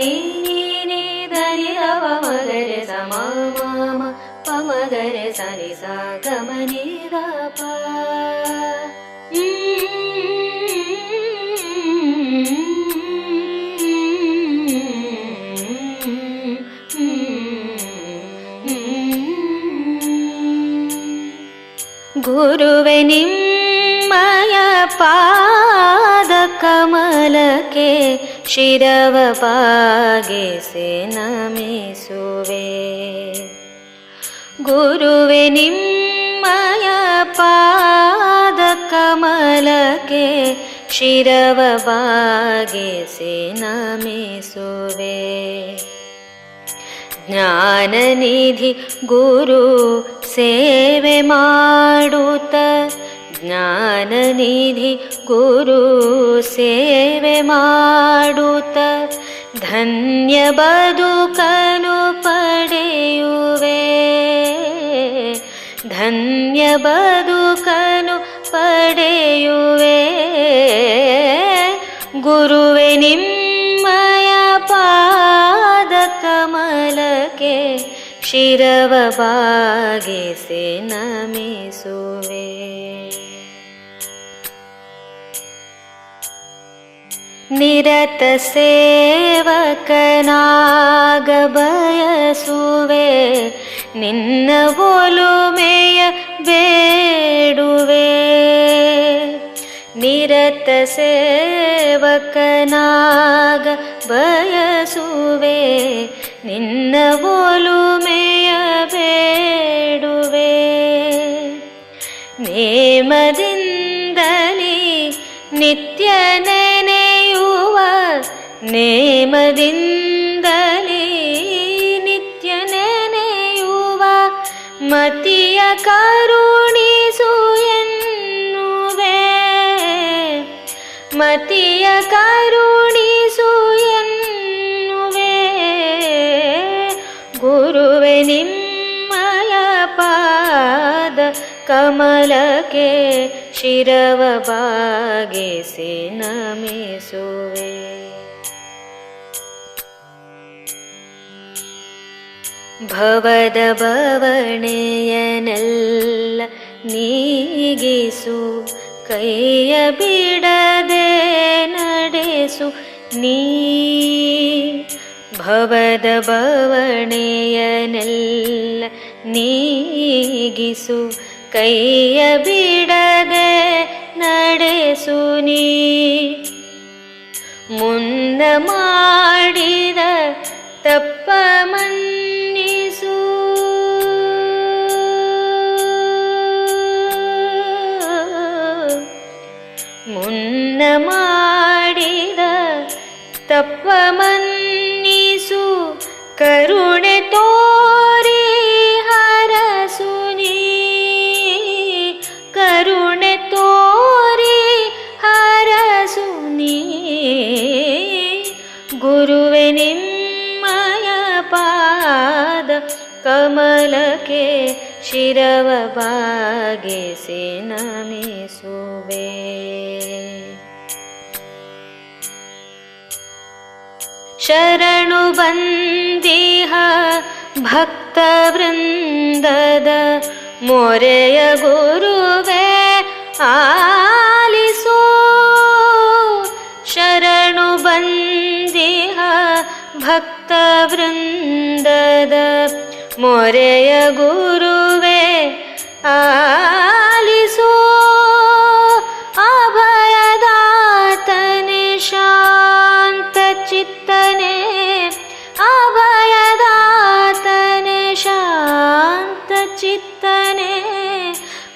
नी नी धनि रव मगर समा मा पमगर सनि सा गमनि रपा गुरुवे निम्मय पादकमलके ಶಿರವ ಪಾಗಿಸಿ ನಮಿಸುವೆ ಗುರುವೆ ನಿಮ್ಮಯ ಪಾದ ಕಮಲಕ್ಕೆ ಶಿರವ ಬಾಗಿಸಿ ನಮಿಸುವೆ ಜ್ಞಾನನಿಧಿ ಗುರು ಸೇವೆ ಮಾಡುತ್ತ ಜ್ಞಾನನಿಧಿ ಗುರು ಸೇವೆ ಮಾಡುತ್ತ ಧನ್ಯ ಬದುಕನು ಪಡೆಯುವೆ. ಧನ್ಯ ಬದುಕನು ಪಡೆಯುವೆ. ಗುರುವೆ ನಿಮ್ಮಯ ಪಾದ ಕಮಲಕ್ಕೆ ಶಿರವ ಬಾಗಿಸಿ ನಮಿಸುವೆ. ನಿರತ ಸೇವಕನಾಗ ಬಯಸುವೆ. ನಿನ್ನ ಒಲುಮೆಯ ಬೇಡುವೆ. ನಿರತ ಸೇವಕನಾಗ ಬಯಸುವೆ. ನಿನ್ನ ಒಲುಮೆಯ ನೇಮದಿಂದಲಿ ನಿತ್ಯ ನೆನೆಯುವ ಮತಿಯ ಕರುಣಿಸು ಎನ್ನುವೆ. ಮತಿಯ ಕರುಣಿಸು ಎನ್ನುವೆ. ಗುರುವೆ ನಿಮ್ಮಯ ಪಾದ ಕಮಲಕ್ಕೆ ಶಿರವ ಬಾಗಿಸಿ ನಮಿಸುವೆ. ಭವದ ಬವಣೆಯನೆಲ್ಲ ನೀಗಿಸು, ಕೈಯ ಬಿಡದೆ ನಡೆಸು ನೀ. ಭವದ ಬವಣೆಯನೆಲ್ಲ ನೀಗಿಸು, ಕೈಯ ಬಿಡದೆ ನಡೆಸು ನೀ. ಮುನ್ನ ಮಾಡಿದ ತಪ್ಪ ಮನ್ನಿಸು तप्पमन्निषु करुण तोरि हरसुनि। करुण तोरि हरसुनि। गुरुनियपाद कमलके शिरवभागे से नमि सुवे ಶರಣು ಬಂದಿಹ ಭಕ್ತ ವೃಂದದ ಮೊರೆಯ ಗುರುವೆ ಆಲಿಸೋ. ಶರಣು ಬಂದಿಹ ಭಕ್ತ ವೃಂದದ ಮೊರೆಯ ಗುರುವೆ ಆಲಿಸೋ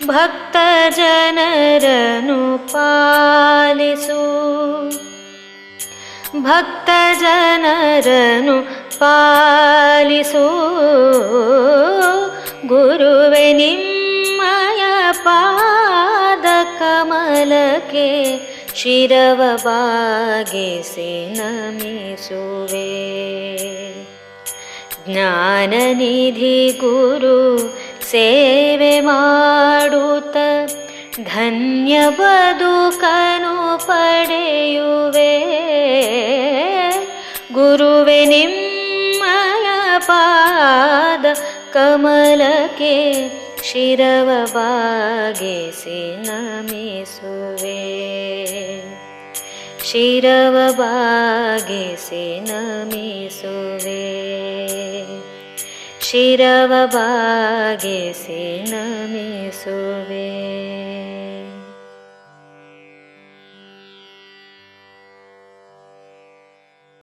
ಭಕ್ತ ಜನರನು ಪಾಲಿಸು. ಭಕ್ತ ಜನರನು ಪಾಲಿಸು ಗುರುವೆ ನಿಮ್ಮಯ ಪಾದ ಕಮಲಕ್ಕೆ ಶಿರವ ಬಾಗಿಸಿ ನಮಿಸುವೆ ಜ್ಞಾನನಿಧಿ ಗುರು ಸೇವೆ ಮಾಡುತ್ತ ಧನ್ಯ ಬದುಕನು ಪಡೆಯುವೆ. ಗುರುವೆ ನಿಮ್ಮಯ ಪಾದ ಕಮಲಕ್ಕೆ ಶಿರವ ಬಾಗಿಸಿ ನಮಿಸುವೆ. ಶಿರವ ಬಾಗಿಸಿ ನಮಿಸುವೆ. शिरवभागे सीणे सुवे